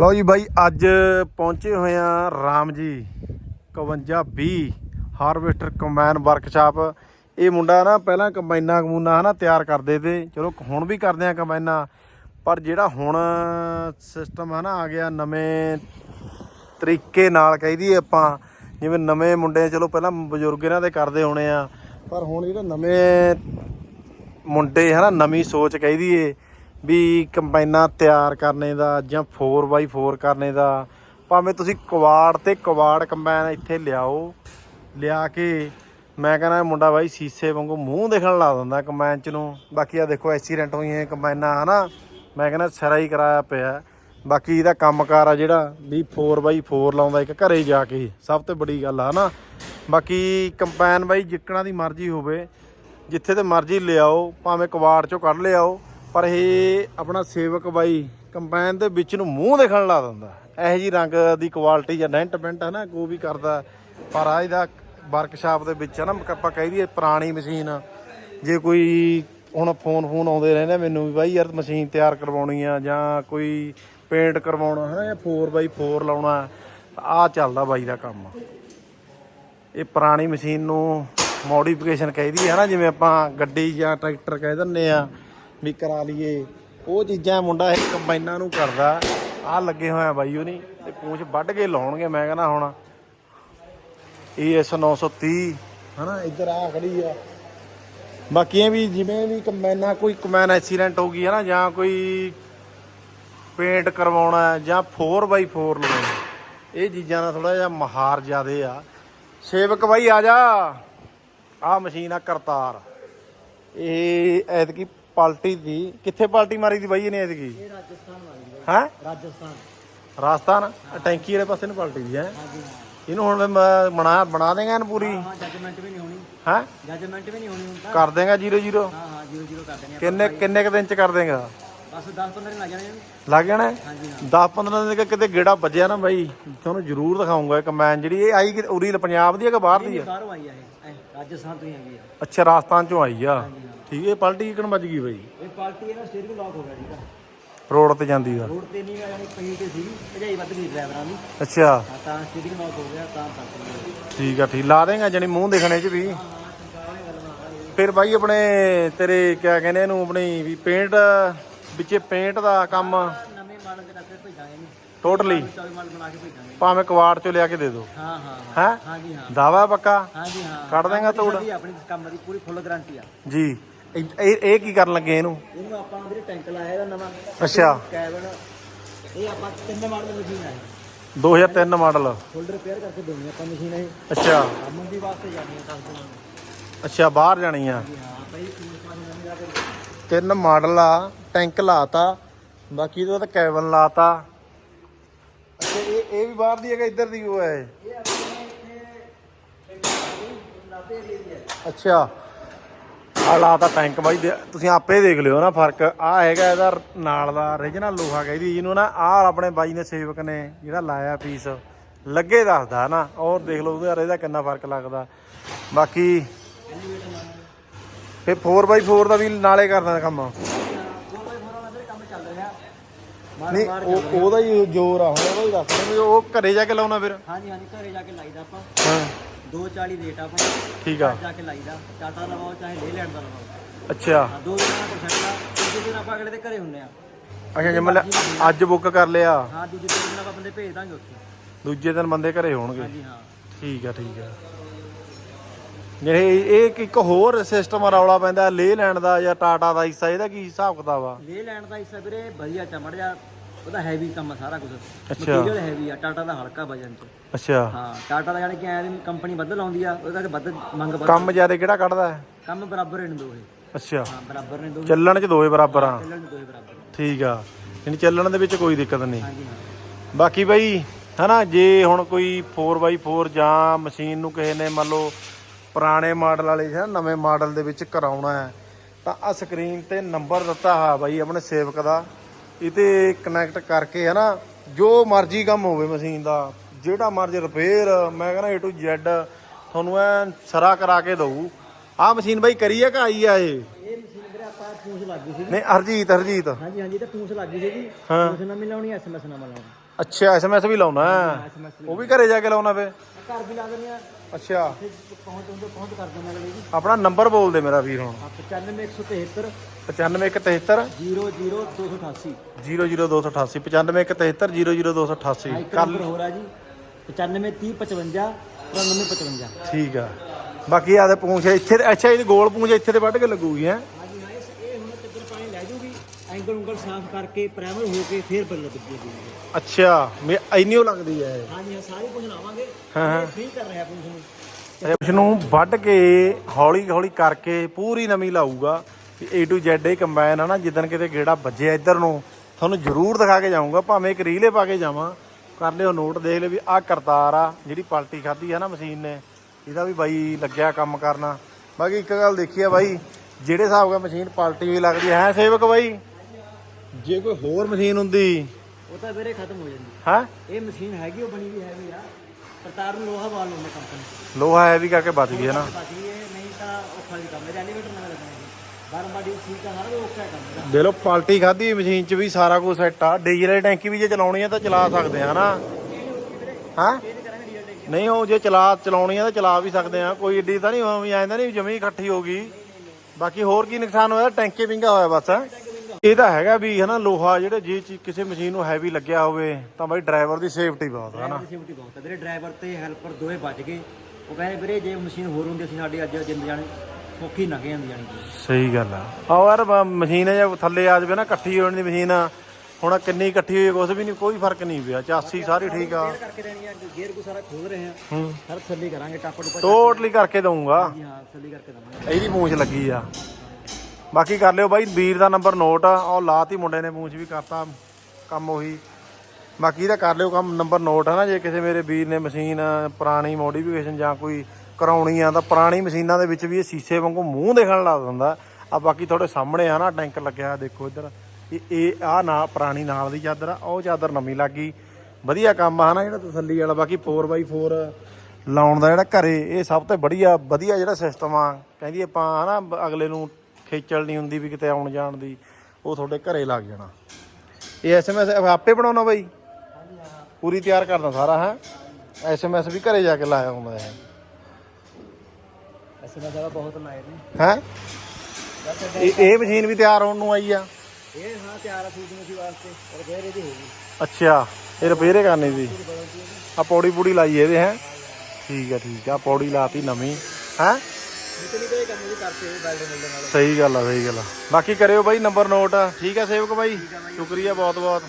ਲਓ ਜੀ ਬਾਈ, ਅੱਜ ਪਹੁੰਚੇ ਹੋਏ ਆ Ram ji 5120 harvester combine workshop. ਇਹ ਮੁੰਡਾ ਨਾ ਪਹਿਲਾਂ ਕੰਬਾਈਨਾਂ ਕਮੂਨਾ ਹਨਾ ਤਿਆਰ ਕਰਦੇ ਤੇ, ਚਲੋ ਹੁਣ ਵੀ ਕਰਦੇ ਆ ਕੰਬਾਈਨਾਂ, ਪਰ ਜਿਹੜਾ ਹੁਣ ਸਿਸਟਮ ਹੈ ਨਾ ਆ ਗਿਆ ਨਵੇਂ ਤਰੀਕੇ ਨਾਲ ਕਹਿ ਦਈਏ ਆਪਾਂ, ਜਿਵੇਂ ਨਵੇਂ ਮੁੰਡੇ ਚਲੋ ਪਹਿਲਾਂ ਬਜ਼ੁਰਗ ਇਹਨਾਂ ਦੇ ਕਰਦੇ ਹੋਣੇ ਆ, ਪਰ ਹੁਣ ਜਿਹੜਾ ਨਵੇਂ ਮੁੰਡੇ ਹਨਾ ਨਵੀਂ ਸੋਚ ਕਹਿ ਏ ਵੀ ਕੰਬਾਈਨਾਂ ਤਿਆਰ ਕਰਨੇ ਦਾ ਜਾਂ 4x4 ਕਰਨੇ ਦਾ, ਭਾਵੇਂ ਤੁਸੀਂ ਕਵਾੜ ਤੇ ਕਵਾੜ ਕੰਬਾਈਨ ਇੱਥੇ ਲਿਆਓ, ਲਿਆ ਕੇ ਮੈਂ ਕਹਿੰਦਾ ਮੁੰਡਾ ਬਾਈ ਸੀਸੇ ਵਾਂਗੂ ਮੂੰਹ ਦੇਖਣ ਲਾ ਦਿੰਦਾ ਕੰਬਾਈਨ ਚ ਨੂੰ। ਬਾਕੀ ਆ ਦੇਖੋ ਐਕਸੀਡੈਂਟ ਹੋਈਆਂ ਕੰਬਾਈਨਾਂ, ਹਨਾ? ਮੈਂ ਕਹਿੰਦਾ ਸਿਰਾ ਹੀ ਕਰਾਇਆ ਪਿਆ। ਬਾਕੀ ਇਹਦਾ ਕੰਮਕਾਰ ਆ ਜਿਹੜਾ ਵੀ 4x4 ਲਾਉਂਦਾ ਇੱਕ ਘਰੇ ਜਾ ਕੇ, ਸਭ ਤੋਂ ਵੱਡੀ ਗੱਲ ਆ, ਹਨਾ? ਬਾਕੀ ਕੰਬਾਈਨ ਬਾਈ ਜਿੱਕਣਾ ਦੀ ਮਰਜ਼ੀ ਹੋਵੇ, ਜਿੱਥੇ ਤੇ ਮਰਜ਼ੀ ਲਿਆਓ, ਭਾਵੇਂ ਕਵਾੜ ਚੋਂ ਕੱਢ ਲਿਆਓ ਪਰ ਇਹ ਆਪਣਾ ਸੇਵਕ ਬਾਈ ਕੰਬਾਈਨ ਦੇ ਵਿੱਚ ਨੂੰ ਮੂੰਹ ਦੇਖਣ ਲਾ ਦਿੰਦਾ। ਇਹੋ ਜੀ ਰੰਗ ਦੀ ਕੁਆਲਿਟੀ ਜਾਂ ਡੈਂਟ ਪੈਂਟ ਹੈ ਨਾ, ਕੋਈ ਵੀ ਕਰਦਾ। ਪਰ ਆ ਇਹਦਾ ਵਰਕਸ਼ਾਪ ਦੇ ਵਿੱਚ ਹੈ ਨਾ, ਆਪਾਂ ਕਹਿ ਦਈਏ ਪੁਰਾਣੀ ਮਸ਼ੀਨ ਜੇ ਕੋਈ ਹੁਣ ਫੋਨ ਫੋਨ ਆਉਂਦੇ ਰਹਿੰਦੇ ਮੈਨੂੰ ਵੀ ਬਾਈ ਯਾਰ ਮਸ਼ੀਨ ਤਿਆਰ ਕਰਵਾਉਣੀ ਆ ਜਾਂ ਕੋਈ ਪੇਂਟ ਕਰਵਾਉਣਾ ਹੈ ਨਾ, ਜਾਂ 4x4 ਲਾਉਣਾ ਤਾਂ ਆ ਚੱਲਦਾ ਬਾਈ ਦਾ ਕੰਮ। ਇਹ ਪੁਰਾਣੀ ਮਸ਼ੀਨ ਨੂੰ ਮੋਡੀਫਿਕੇਸ਼ਨ ਕਹਿੰਦੀ ਹੈ ਨਾ ਜਿਵੇਂ ਆਪਾਂ ਗੱਡੀ ਜਾਂ ਟਰੈਕਟਰ ਕਹਿ ਦਿੰਨੇ ਆ। ਵੀ ਕਰਾ ਲਈਏ। ਉਹ ਚੀਜ਼ਾਂ ਮੁੰਡਾ ਇਹ ਕੰਬਾਈਨਾਂ ਨੂੰ ਕਰਦਾ। ਆ ਲੱਗੇ ਹੋਇਆ ਬਾਈ ਉਹ ਨਹੀਂ ਤੇ ਪੂੰਛ ਵੱਢ ਕੇ ਲਾਉਣਗੇ, ਮੈਂ ਕਹਿੰਦਾ ਹੁਣ। ES 930 ਹਨਾ, ਇੱਧਰ ਆ ਖੜੀ ਆ। ਬਾਕੀ ਇਹ ਵੀ ਜਿਵੇਂ ਵੀ ਕੰਬਾਈਨਾਂ ਕੋਈ ਕੰਬਾਈਨ ਐਕਸੀਡੈਂਟ ਹੋ ਗਈ ਹੈ ਨਾ, ਜਾਂ ਕੋਈ ਪੇਂਟ ਕਰਵਾਉਣਾ ਹੈ, ਜਾਂ 4x4 ਲਵਾਉਣਾ ਇਹ ਚੀਜ਼ਾਂ ਦਾ ਥੋੜਾ ਜਿਹਾ ਮਹਾਰ ਜ਼ਿਆਦੇ ਆ। ਸੇਵਕ ਬਾਈ ਆ ਜਾ। ਆ ਮਸ਼ੀਨ ਆ ਕਰਤਾਰ। ਇਹ ਐਤਕੀ ਪਲਟੀ ਦੀ। ਕਿੱਥੇ ਪਲਟੀ ਮਾਰੀ ਦੀ ਬਾਈ ਇਹਨੇ ਐਤਕੀ? ਇਹ ਰਾਜਸਥਾਨ ਵਾਲੀ ਹੈ। ਹੈ? ਰਾਜਸਥਾਨ। ਰਾਜਸਥਾਨ? ਟੈਂਕੀ ਵਾਲੇ ਪਾਸੇ ਨੂੰ ਪਲਟੀ ਦੀ ਹੈ। ਇਹਨੂੰ ਹੁਣ ਮੈਂ ਬਣਾ ਬਣਾ ਦੇਗਾ ਇਹਨੂੰ ਪੂਰੀ? ਹਾਂ ਜੱਜਮੈਂਟ ਵੀ ਨਹੀਂ ਹੋਣੀ। ਹੈ? ਜੱਜਮੈਂਟ ਵੀ ਨਹੀਂ ਹੋਣੀ ਹੁਣ ਤਾਂ। ਕਰ ਦੇਗਾ 0 0 ਹਾਂ ਹਾਂ 0 0 ਕਰ ਦੇਣੇ ਕਿੰਨੇ ਕਿੰਨੇ ਕੁ ਦਿਨ ਚ ਕਰ ਦੇਗਾ? ਬਸ 10 15 ਦਿਨ ਲੱਗ ਜਾਣੇ। ਲੱਗ ਜਾਣਾ? ਹਾਂਜੀ ਹਾਂ। 10 15 ਦਿਨ ਕਿਤੇ ਗੇੜਾ ਵੱਜਿਆ ਨਾ ਬਾਈ। ਤੁਹਾਨੂੰ ਜ਼ਰੂਰ ਦਿਖਾਉਂਗਾ ਕੰਬਾਈਨ ਜਿਹੜੀ ਇਹ ਆਈ ਉਰੀ ਪੰਜਾਬ ਦੀ ਹੈ ਕਿ ਬਾਹਰ ਦੀ ਹੈ ਬਾਹਰੋਂ ਆਈ ਆ ਇਹ। ਰਾਜਸਥਾਨ ਤੋਂ ਹੀ ਆਈ ਆ। ਅੱਛਾ ਰਾਜਸਥਾਨ ਚੋਂ ਆਈ ਆ। ਹਾਂਜੀ ਹਾਂ। ਠੀਕ ਹੈ ਪਲਟੀ ਕਿਕਣ ਵੱਜ ਗਈ ਬਾਈ? ਇਹ ਪਾਰਟੀ ਇਹਦਾ ਸਟੀਅਰਿੰਗ ਲੌਕ ਹੋ ਗਿਆ ਠੀਕ ਆ। ਰੋਡ ਤੇ ਜਾਂਦੀ ਦਾ ਰੋਡ ਤੇ ਨਹੀਂ ਜਾਣੀ ਪਹੀ ਤੇ ਸੀ ਭਜਾਈ ਵੱਧ ਗਈ ਡਰਾਈਵਰਾਂ ਦੀ। ਅੱਛਾ। ਹਾਂ ਤਾਂ ਸਟੀਅਰਿੰਗ ਲੌਕ ਹੋ ਗਿਆ ਤਾਂ ਤੱਕ ਠੀਕ ਆ ਠੀਕ। ਲਾ ਦੇਗਾ ਜਣੀ ਮੂੰਹ ਦੇਖਣੇ ਚ ਵੀ। ਫਿਰ ਬਾਈ ਆਪਣੇ ਤੇਰੇ ਕਿਆ ਕਹਿੰਦੇ ਇਹਨੂੰ ਆਪਣੀ ਵੀ ਪੇਂਟ ਵਿੱਚੇ ਪੇਂਟ ਦਾ ਕੰਮ। ਨਵੇਂ ਮਾਡਲ ਦੇ ਰੱਖੇ ਭੇਜਾਂਗੇ ਇਹਨੂੰ। ਟੋਟਲੀ 24 ਮਾਡਲ ਬਣਾ ਕੇ ਭੇਜਾਂਗੇ। ਭਾਵੇਂ ਕਵਾੜ ਚੋਂ ਲਿਆ ਕੇ ਦੇ ਦਿਓ ਹਾਂ ਹਾਂ ਹੈ। ਹਾਂਜੀ ਹਾਂ। ਦਾਵਾ ਪੱਕਾ? ਹਾਂਜੀ ਹਾਂ। ਕੱਢ ਦੇਂਗਾ ਤੋੜ? ਆਪਣੀ ਕੰਮ ਦੀ ਪੂਰੀ ਫੁੱਲ ਗਾਰੰਟੀ ਆ। ਜੀ। ਇਹ ਇਹ- ਇਹ ਕੀ ਕਰਨ ਲੱਗੇ ਇਹਨੂੰ? ਇਹਨੂੰ ਆਪਾਂ ਵੀਰੇ ਟੈਂਕ ਲਾਇਆ ਇਹਦਾ ਨਵਾਂ। ਅੱਛਾ। ਕੈਬਨ। ਇਹ ਆਪਾਂ ਤਿੰਨ ਮਾਡਲ ਮਸ਼ੀਨ ਹੈ 2003 ਮਾਡਲ। ਫੁੱਲ ਰਿਪੇਅਰ ਕਰਕੇ ਦੇਣੀ ਆਪਾਂ ਮਸ਼ੀਨ ਇਹ। ਅੱਛਾ। ਮੰਡੀ ਵਾਸਤੇ ਜਾਣੀ ਹੈ ਦਿਨਾਂ ਅੱਛਾ ਬਾਹਰ ਜਾਣੀ ਆ। ਹਾਂ ਭਾਈ ਤੀਨ ਪਾਸ ਨਵੀਂ ਜਾ ਕੇ ਤਿੰਨ ਮਾਡਲ ਆ ਟੈਂਕ ਲਾਤਾ ਬਾਕੀ ਇਹਦਾ ਤਾਂ ਕੈਬਨ ਲਾਤਾ। ਅੱਛਾ ਇਹ ਇਹ ਵੀ ਬਾਹਰ ਦੀ ਹੈਗਾ ਇੱਧਰ ਦੀ ਉਹ ਹੈ। ਇਹ ਆਪਣੇ ਇੱਥੇ ਨਾਪੇ ਦੇ ਹੈ ਅੱਛਾ। ਆ ਲਾਤਾ ਟੈਂਕ ਬਾਈ ਦੇ- ਤੁਸੀਂ ਆਪੇ ਦੇਖ ਲਿਓ ਨਾ ਫ਼ਰਕ। ਆ ਹੈਗਾ ਇਹਦਾ ਨਾਲ ਦਾ origignal ਲੋਹਾ ਕਹਿੰਦੀ ਜਿਹਨੂੰ ਨਾ ਆ ਆਪਣੇ ਬਾਈ ਨੇ ਸੇਵਕ ਨੇ ਜਿਹੜਾ ਲਾਇਆ ਪੀਸ ਲੱਗੇ ਦੱਸਦਾ ਨਾ। ਔਰ ਦੇਖ ਲਓ ਉਹਦੇ ਇਹਦਾ ਕਿੰਨਾ ਫ਼ਰਕ ਲੱਗਦਾ। ਬਾਕੀ ਫੇ 4x4 ਦਾ ਵੀ ਨਾਲੇ ਕਰਨਾ ਕੰਮ। ਦੋ ਬਾਈ ਫੋਰਾਂ ਦਾ ਕੰਮ ਚੱਲ ਰਿਹਾ ਮਾਰ ਨਹੀਂ ਮਾਰ ਉਹ ਉਹਦਾ ਹੀ ਜ਼ੋਰ ਆ ਹੁਣ ਉਹਦਾ ਹੀ ਦੱਸ। ਉਹ ਘਰੇ ਜਾ ਕੇ ਲਾਉਣਾ ਫਿਰ। ਹਾਂਜੀ ਹਾਂਜੀ ਘਰੇ ਜਾ ਕੇ ਲਾਈਦਾ ਆਪਾਂ। ਹਾਂ। 240 ਰੇਟ ਆ ਆਪਣਾ ਠੀਕ ਆ। ਘਰ ਜਾ ਕੇ ਲਾਈਦਾ। ਟਾਟਾ ਲਵਾਓ ਚਾਹੇ ਲੈ ਲੈਣ ਦਾ ਲਵਾਓ। ਅੱਛਾ। ਹਾਂ ਦੋ ਦਿਨਾਂ ਦਾ ਪ੍ਰੋਸੈਸ ਆ। ਤੀਜੇ ਦਿਨ ਆਪਾਂ ਅਗਲੇ ਦੇ ਘਰੇ ਹੁੰਨੇ ਆ। ਅੱਛਾ ਜੇ ਮਤਲਬ ਅੱਜ ਬੁੱਕ ਕਰ ਲਿਆ। ਹਾਂ ਦੂਜੇ ਦਿਨ ਆਪਾਂ ਬੰਦੇ ਭੇਜ ਦਾਂਗੇ ਉੱਥੇ। ਦੂਜੇ ਦਿਨ ਬੰਦੇ ਘਰੇ ਹੋਣਗੇ। ਹਾਂਜੀ ਹਾਂ। ਠੀਕ ਆ ਠੀਕ ਆ। ਜਿਹੜੇ ਇਹ ਇੱਕ- ਇੱਕ ਹੋਰ ਸਿਸਟਮ ਰੌਲਾ ਪੈਂਦਾ ਲੇ ਲੈਣ ਦਾ ਜਾਂ ਟਾਟਾ ਦਾ ਹਿੱਸਾ ਇਹਦਾ ਕੀ ਹਿਸਾਬ ਕਿਤਾਬ ਆ? ਲੈ ਲੈਣ ਦਾ ਹਿੱਸਾ ਵੀਰੇ ਵਧੀਆ ਚਮੜ ਜਾ। ਉਹਦਾ ਹੈਵੀ ਕੰਮ ਆ ਸਾਰਾ ਕੁਝ ਅੱਛਾ। ਮਟੀਰੀਅਲ ਹੈਵੀ ਆ ਟਾਟਾ ਦਾ ਹਲਕਾ ਵਜਨ ਚ। ਅੱਛਾ। ਹਾਂ ਟਾਟਾ ਦਾ ਜਾਨੀ ਕਿ ਐ ਕੰਪਨੀ ਵੱਧ ਲਾਉਂਦੀ ਆ ਉਹਦਾ ਵੱਧ ਮੰਗ ਵੱਧ ਕੰਮ ਜ਼ਿਆਦਾ ਕਿਹੜਾ ਕੱਢਦਾ ਹੈ? ਕੰਮ ਬਰਾਬਰ ਨੇ ਦੋਹੇ। ਅੱਛਾ। ਹਾਂ ਬਰਾਬਰ ਨੇ ਦੋਹੇ। ਚੱਲਣ ਚ ਦੋਏ ਬਰਾਬਰ ਆ। ਚੱਲਣ ਦੋਹੇ ਬਰਾਬਰ। ਠੀਕ ਆ। ਯਾਨੀ ਚੱਲਣ ਦੇ ਵਿੱਚ ਕੋਈ ਦਿੱਕਤ ਨਹੀਂ। ਹਾਂਜੀ ਹਾਂ। ਬਾਕੀ ਬਈ ਹਨਾ ਜੇ ਹੁਣ ਕੋਈ 4x4 ਜਾਂ ਮਸ਼ੀਨ ਨੂੰ ਕਿਸੇ ਨੇ ਮੰਨ ਲਓ ਪੁਰਾਣੇ ਮਾਡਲ ਵਾਲੇ ਜਾਂ ਨਵੇਂ ਮਾਡਲ ਦੇ ਵਿੱਚ ਕਰਾਉਣਾ ਹੈ ਤਾਂ ਆ ਸਕਰੀਨ ਤੇ ਨੰਬਰ ਦਿੱਤਾ ਹੋਇਆ ਬਾਈ ਆਪਣੇ ਸੇਵਕ ਦਾ। ਇਹ ਤੇ ਕਨੈਕਟ ਕਰਕੇ ਹਨਾ ਜੋ ਮਰਜ਼ੀ ਕੰਮ ਹੋਵੇ ਮਸ਼ੀਨ ਦਾ ਜਿਹੜਾ ਮਰਜ਼ੀ ਰਿਪੇਅਰ ਮੈਂ ਕਹਿੰਦਾ A to Z ਤੁਹਾਨੂੰ ਐ ਸਰਾ ਕਰਾ ਕੇ ਦਊ। ਆ ਮਸ਼ੀਨ ਬਾਈ ਕਰੀ ਆ ਕਿ ਆਈ ਆ ਇਹ? ਇਹ ਮਸ਼ੀਨ ਵੀਰੇ ਆਪਾਂ ਪੂੰਛ ਲੱਗ ਸੀ ਨਹੀਂ ਹਰਜੀਤ ਹਰਜੀਤ। ਹਾਂਜੀ ਹਾਂਜੀ ਤੇ ਪੂੰਛ ਲੱਗ ਗਈ ਸੀ ਜੀ ਹਾਂ। ਪੂੰਛ ਨਵੀਂ ਲਾਉਣੀ ਐਸਐਮਐਸ ਨਵਾਂ ਲਾਉਣਾ ਅੱਛਾ ਐਸਐਮਐਸ ਵੀ ਲਾਉਣਾ ਉਹ ਵੀ ਘਰੇ ਜਾ ਕੇ ਲਾਉਣਾ ਫੇ ਘਰ ਵੀ ਲਾ ਦਿੰਦੇ ਆ ਅੱਛਾ। ਪਹੁੰਚ ਹੁੰਦੇ ਪਹੁੰਚ ਕਰ ਦਿੰਦੇ ਅਗਲੇ ਜੀ ਆਪਣਾ ਨੰਬਰ ਬੋਲ ਦੇ ਮੇਰਾ ਵੀਰ ਹੁਣ। 95173 95173 00288 00288 95173 00288 ਇੱਕ ਕੱਲ ਨੰਬਰ ਹੋਰ ਆ ਜੀ। 953055 9955 ਠੀਕ ਆ। ਬਾਕੀ ਆਦੇ ਪੂੰਛ ਇੱਥੇ ਅੱਛਾ ਇਹਦੀ ਗੋਲ ਪੂੰਛ ਇੱਥੇ ਤੇ ਵੱਢ ਕੇ ਲੱਗੂਗੀ ਹੈ ਹਾਂਜੀ ਹਾਂ ਇਸ ਇਹ ਹੁਣ ਚੱਦਰ ਪਾਣੀ ਲੈ ਜੂਗੀ ਐਂਗਲ ਉਂਗਲ ਸਾਫ਼ ਕਰਕੇ ਪ੍ਰਾਈਮਰ ਹੋ ਕੇ ਫੇਰ ਬੱਲ ਲੱਗੂਗੀ ਅੱਛਾ ਮੇ ਇੰਨੀ ਓ ਲੱਗਦੀ ਹੈ ਹਾਂਜੀ ਹਾਂ ਸਾਰੀ ਕੁਝ ਲਾਵਾਂਗੇ। ਹਾਂ, ਹਾਂ। ਫ੍ਰੀ ਕਰ ਰਿਹਾ ਪੁਲਿਸ ਨੂੰ। ਇਸ ਨੂੰ ਵੱਢ ਕੇ ਹੌਲੀ ਹੌਲੀ ਕਰਕੇ ਪੂਰੀ ਨਵੀਂ ਲਾਊਗਾ। ਏ ਟੂ Z ਇਹ ਕੰਬਾਈਨ ਆ ਨਾ ਜਿੱਦਣ ਕਿਤੇ ਗੇੜਾ ਵੱਜਿਆ ਇੱਧਰ ਨੂੰ ਤੁਹਾਨੂੰ ਜ਼ਰੂਰ ਦਿਖਾ ਕੇ ਜਾਊਂਗਾ ਭਾਵੇਂ ਇੱਕ ਰੀਲੇ ਪਾ ਕੇ ਜਾਵਾਂ। ਕਰ ਲਿਓ ਨੋਟ ਦੇਖ ਲਿਓ ਵੀ ਆਹ ਕਰਤਾਰ ਆ ਜਿਹੜੀ ਪਲਟੀ ਖਾਧੀ ਆ ਨਾ ਮਸ਼ੀਨ ਨੇ ਇਹਦਾ ਵੀ ਬਾਈ ਲੱਗਿਆ ਕੰਮ ਕਰਨਾ। ਬਾਕੀ ਇੱਕ ਗੱਲ ਦੇਖੀ ਆ ਬਾਈ ਜਿਹੜੇ ਹਿਸਾਬ ਨਾਲ ਮਸ਼ੀਨ ਪਲਟੀ ਹੋਈ ਲੱਗਦੀ ਹੈ ਸੇਵਕ ਬਾਈ? ਜੇ ਕੋਈ ਹੋਰ ਮਸ਼ੀਨ ਹੁੰਦੀ। ਉਹ ਤਾਂ ਵੀਰੇ ਖਤਮ ਹੋ ਜਾਂਦੀ। ਹੈ? ਇਹ ਮਸ਼ੀਨ ਹੈਗੀ ਉਹ ਬਣੀ ਵੀ ਹੈਗੀ ਆ। ਕਰਤਾਰ ਨੂੰ ਲੋਹਾ ਵਾਲ ਲੈਂਦੇ ਕੰਪਨੀ ਲੋਹਾ ਹੈ ਵੀ ਕਰਕੇ ਬਚ ਗਈ ਹੈ ਨਾ। ਬਾਕੀ ਇਹ ਨਹੀਂ ਤਾਂ ਔਖਾ ਵੀ ਕੰਮ ਹੈ। ਐਲੀਵੇਟਰ ਨਾਲ ਲੱਗਣਾ ਜੀ ਬਾਰ ਬਾਡੀ ਠੀਕ ਆ ਸਾਰਾ ਔਖਾ ਕੰਮ ਹੈ। ਦੇ ਲੋ ਪਲਟੀ ਖਾਦੀ ਮਸ਼ੀਨ 'ਚ ਵੀ ਸਾਰਾ ਕੁਝ ਸੈੱਟ ਆ। ਡੀਜ਼ਲ ਵਾਲੀ ਟੈਂਕੀ ਵੀ ਜੇ ਚਲਾਉਣੀ ਆ ਤਾਂ ਚਲਾ ਸਕਦੇ ਆ ਨਾ। ਹਾਂ? ਨਹੀਂ ਉਹ ਜੇ ਚਲਾ ਚਲਾਉਣੀ ਆ ਤਾਂ ਚਲਾ ਵੀ ਸਕਦੇ ਆ ਕੋਈ ਏਡੀ ਤਾਂ ਨਹੀਂ ਵੀ ਐਂਦਾ ਨਹੀਂ ਜਮੀ ਇਕੱਠੀ ਹੋ ਗਈ। ਬਾਕੀ ਹੋਰ ਕੀ ਨੁਕਸਾਨ ਹੋਇਆ? ਟੈਂਕੀ ਵਿੰਗਾ ਹੋਇਆ ਬਸ ਇਹ ਤਾਂ ਹੈਗਾ ਵੀ ਹਨਾ ਲੋਹਾ ਜਿਹੜੇ ਜੇ ਚੀਜ਼ ਕਿਸੇ ਮਸ਼ੀਨ ਨੂੰ ਹੈਵੀ ਲੱਗਿਆ ਹੋਵੇ ਤਾਂ ਬਾਈ ਡਰਾਈਵਰ ਦੀ ਸੇਫਟੀ ਬਹੁਤ ਆ ਨਾ ਸੇਫਟੀ ਬਹੁਤ ਹੈ ਵੀਰੇ ਡਰਾਈਵਰ ਤੇ ਹੈਲਪਰ ਦੋਵੇਂ ਬਚ ਗਏ। ਉਹ ਕਹਿੰਦੇ ਵੀਰੇ ਜੇ ਮਸ਼ੀਨ ਹੋਰ ਹੁੰਦੀ ਅਸੀਂ ਸਾਡੀ ਅੱਜ ਜਿੰਦ ਜਾਣੀ ਸੌਖੀ ਲੰਘ ਜਾਂਦੀ ਜਾਣੀ। ਕਿ। ਸਹੀ ਗੱਲ ਆ। ਆਹ ਯਾਰ ਬ- ਮਸ਼ੀਨ ਜੇ ਥੱਲੇ ਆ ਜਾਵੇ ਨਾ ਇਕੱਠੀ ਹੋਣ ਦੀ ਮਸ਼ੀਨ ਹੁਣ ਕਿੰਨੀ ਇਕੱਠੀ ਹੋਈ ਕੁਝ ਵੀ ਨਹੀਂ ਕੋਈ ਫ਼ਰਕ ਨਹੀਂ ਪਿਆ। ਚਾਸੀ ਸਾਰੀ ਠੀਕ ਆ। ਕਰਕੇ ਦੇਣੀ ਆ ਗੇਅਰ ਕੋ ਸਾਰਾ ਖੋਲ ਰਹੇ ਆ ਹੂੰ। ਸਰ ਥੱਲੇ ਕਰਾਂਗੇ ਟੱਪ ਟੁੱਪ ਟੋਟਲੀ ਕਰਕੇ ਦਊਂਗਾ। ਜੀ ਹਾਂ ਥੱਲੇ ਕਰਕੇ ਦਵਾਂਗੇ। ਇਹਦੀ ਪੂੰਛ ਲੱਗੀ ਆ। ਬਾਕੀ ਕਰ ਲਿਓ ਬਾਈ, ਵੀਰ ਦਾ ਨੰਬਰ ਨੋਟ ਆ, ਉਹ ਲਾਤੀ ਮੁੰਡੇ ਨੇ ਪੂੰਛ ਵੀ ਕਰਤਾ, ਕੰਮ ਉਹੀ। ਬਾਕੀ ਇਹਦਾ ਕਰ ਲਿਓ ਕੰਮ ਨੰਬਰ ਨੋਟ ਹੈ ਨਾ, ਜੇ ਕਿਸੇ ਮੇਰੇ ਵੀਰ ਨੇ ਮਸ਼ੀਨ, ਪੁਰਾਣੀ ਮੋਡੀਫਿਕੇਸ਼ਨ ਜਾਂ ਕੋਈ ਕਰਾਉਣੀ ਆ, ਤਾਂ ਪੁਰਾਣੀ ਮਸ਼ੀਨਾਂ ਦੇ ਵਿੱਚ ਵੀ ਇਹ ਸੀਸੇ ਵਾਂਗੂ ਮੂੰਹ ਦੇਖਣ ਲੱਗ ਜਾਂਦਾ। ਆ ਬਾਕੀ ਤੁਹਾਡੇ ਸਾਹਮਣੇ ਆ ਨਾ, ਟੈਂਕ ਲੱਗਿਆ ਦੇਖੋ ਇੱਧਰ। ਇਹ ਇਹ ਆ ਨਾ, ਪੁਰਾਣੀ ਨਾਲ ਦੀ ਚਾਦਰ ਆ, ਉਹ ਚਾਦਰ ਨਵੀਂ ਲੱਗੀ ਵਧੀਆ ਕੰਮ ਆ ਨਾ ਜਿਹੜਾ ਤਸੱਲੀ ਵਾਲਾ, ਬਾਕੀ 4x4 ਲਾਉਣ ਦਾ ਜਿਹੜਾ ਘਰੇ, ਇਹ ਸਭ ਤੋਂ ਵਧੀਆ ਵਧੀਆ ਜਿਹੜਾ ਸਿਸਟਮ ਆ। ਕਹਿੰਦੀ ਆਪਾਂ ਹਨਾ ਬ- ਅਗਲੇ ਨੂੰ ਖੇਚਲ ਨਹੀਂ ਹੁੰਦੀ ਵੀ ਕਿਤੇ ਆਉਣ ਜਾਣ ਦੀ ਉਹ ਤੁਹਾਡੇ ਘਰੇ ਲੱਗ ਜਾਣਾ। ਇਹ ਐਸਐਮਐਸ ਆਪੇ ਬਣਾਉਣਾ ਬਾਈ? ਪੂਰੀ ਤਿਆਰ ਕਰਦਾ ਸਾਰਾ ਹੈ? ਐਸਐਮਐਸ ਵੀ ਘਰੇ ਜਾ ਕੇ ਲਾਇਆ ਹੁੰਦਾ ਬਹੁਤ ਲਾਏ ਨੇ ਹੈ? ਇਹ ਇਹ ਮਸ਼ੀਨ ਵੀ ਤਿਆਰ ਹੋਣ ਨੂੰ ਆਈ ਆ? ਇਹ ਹਾਂ ਤਿਆਰ ਆ ਵਾਸਤੇ ਇਹਦੀ ਅੱਛਾ ਇਹ ਰਿਪੇਅਰ ਕਰਨੀ ਸੀ। ਆ ਪੌੜੀ ਪੂੜੀ ਲਾਈ ਇਹਦੇ ਹੈ? ਠੀਕ ਆ ਠੀਕ ਆ ਪੌੜੀ ਲਾਤੀ ਨਵੀਂ ਹੈ? ਕੰਮ ਵੀ ਕਰਤੇ ਬੈਲਡ ਮਿਲਣ ਨਾਲ ਸਹੀ ਗੱਲ ਆ, ਸਹੀ ਗੱਲ ਆ। ਬਾਕੀ ਕਰਿਓ ਬਾਈ ਨੰਬਰ ਨੋਟ। ਠੀਕ ਆ ਸੇਵਕ ਬਾਈ? ਸ਼ੁਕਰੀਆ ਬਹੁਤ ਬਹੁਤ